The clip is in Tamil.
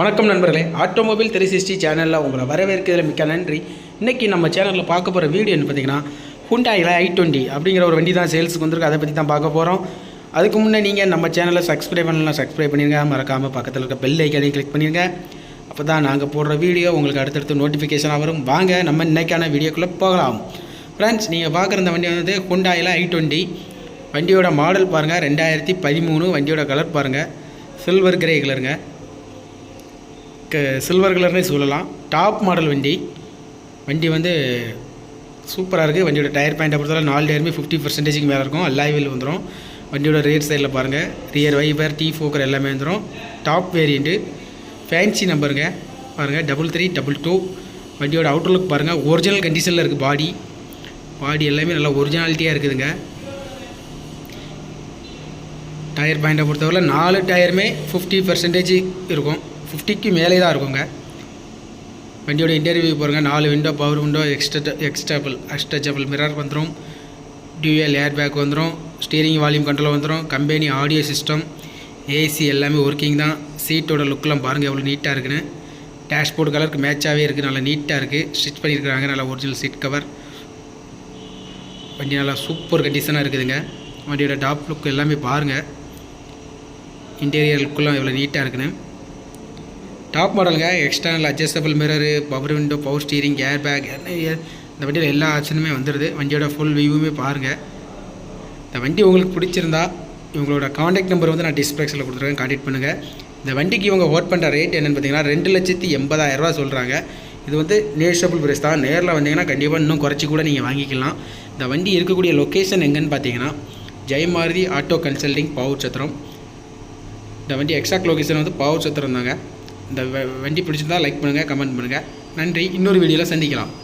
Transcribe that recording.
வணக்கம் நண்பர்களே. ஆட்டோமொபைல் த்ரீ சிக்ஸ்டி சேனலில் உங்களை வரவேற்கிறதுல மிக்க நன்றி. இன்றைக்கி நம்ம சேனலில் பார்க்க போகிற வீடியோன்னு பார்த்தீங்கன்னா ஹுண்டாயில் ஐ டுவெண்ட்டி அப்படிங்கிற ஒரு வண்டி தான் சேல்ஸுக்கு வந்திருக்கு. அதை பற்றி தான் பார்க்க போகிறோம் அதுக்கு முன்னே நீங்கள் நம்ம சேனலை சப்ஸ்கிரைப் பண்ணலாம் சப்ஸ்கிரைப் பண்ணிடுங்க மறக்காமல் பக்கத்தில் இருக்க பெல் ஐக்கானையும் கிளிக் பண்ணிடுங்க அப்போ தான் நாங்கள் போடுற வீடியோ உங்களுக்கு அடுத்தடுத்து நோட்டிஃபிகேஷனாக வரும். வாங்க நம்ம இன்றைக்கான வீடியோக்குள்ளே போகலாம். ஃப்ரெண்ட்ஸ் நீங்கள் பார்க்குற இந்த வண்டி வந்து ஹுண்டாயில் ஐ டுவெண்ட்டி வண்டியோட மாடல் பாருங்கள் ரெண்டாயிரத்தி பதிமூணு வண்டியோட கலர் பாருங்கள் சில்வர் கிரே கலருங்க சில்வர் கலர்னே சொல்லலாம். டாப் மாடல் வண்டி. வண்டி வந்து சூப்பராக இருக்குது வண்டியோட டயர் பாயிண்ட்டை பொறுத்தவரை நாலு டயருமே ஃபிஃப்டி பர்சன்டேஜுக்கு மேலே இருக்கும். எல்லா வீல் வந்துடும் வண்டியோட ரியர் சைடில் பாருங்கள் ரியர் வைபர் டீ ஃபோக்கர் எல்லாமே வந்துடும் டாப் வேரியண்ட்டு ஃபேன்சி நம்பருங்க பாருங்கள் டபுள் த்ரீ டபுள் டூ வண்டியோட அவுட்டர் லுக் பாருங்கள் ஒரிஜினல் கண்டிஷனில் இருக்குது பாடி பாடி எல்லாமே நல்லா ஒரிஜினாலிட்டியாக இருக்குதுங்க. டயர் பாயிண்ட்டை பொறுத்தவரை நாலு டயருமே ஃபிஃப்டி பர்சன்டேஜ் இருக்கும். ஃபிஃப்டிக்கு மேலே தான் இருக்குங்க. வண்டியோட இன்டர்வியூ பாருங்கள் நாலு விண்டோ பவர் விண்டோ எக்ஸ்ட்ரா எக்ஸ்ட்ராபிள் அஸ்டச்சபிள் மிரர் வந்துடும் டியூஎல் ஏர் பேக் வந்துடும் ஸ்டீரிங் வால்யூம் கண்ட்ரோல் வந்துடும் கம்பெனி ஆடியோ சிஸ்டம் ஏசி எல்லாமே ஒர்க்கிங் தான். சீட்டோட லுக்கெலாம் பாருங்கள் எவ்வளோ நீட்டாக இருக்குன்னு. டேஷ்போர்ட் கலருக்கு மேட்சாகவே இருக்குது நல்லா நீட்டாக இருக்குது ஸ்டிச் பண்ணியிருக்கிறாங்க நல்லா ஒரிஜினல் சீட் கவர் வண்டி நல்லா சூப்பர் கண்டிஷனாக இருக்குதுங்க. வண்டியோட டாப் லுக் எல்லாமே பாருங்கள் இன்டீரியர் லுக்கெல்லாம் எவ்வளோ நீட்டாக இருக்குன்னு. டாப் மாடலுங்க external adjustable mirror power window power steering air bag இந்த வண்டியில் எல்லா ஆப்ஷனுமே வந்துடுது வண்டியோட ஃபுல் வியூவுமே பாருங்கள் இந்த வண்டி உங்களுக்கு பிடிச்சிருந்தா இவங்களோட காண்டாக்ட் நம்பர் வந்து நான் டிஸ்பிளேக்ஸில் கொடுத்துருக்கேன். காண்டாக்ட் பண்ணுங்கள் இந்த வண்டிக்கு இவங்க ஓட் பண்ணுற ரேட் என்னென்னு பார்த்தீங்கன்னா ரெண்டு லட்சத்தி எண்பதாயிரரூவா சொல்கிறாங்க இது வந்து நேஷபிள் பிரைஸ் தான். நேரில் வந்தீங்கன்னா கண்டிப்பாக இன்னும் குறைச்சி கூட நீங்கள் வாங்கிக்கலாம். இந்த வண்டி இருக்கக்கூடிய லொக்கேஷன் எங்கன்னு பார்த்தீங்கன்னா ஜெயமாரதி ஆட்டோ கன்சல்டிங் பவர் சத்திரம். இந்த வண்டி எக்ஸாக்ட் லொக்கேஷன் வந்து பவர் சத்திரம் தாங்க. இந்த வ- வண்டி பிடிச்சிருந்தா லைக் பண்ணுங்கள் கமெண்ட் பண்ணுங்கள் நன்றி. இன்னொரு வீடியோவில் சந்திக்கலாம்.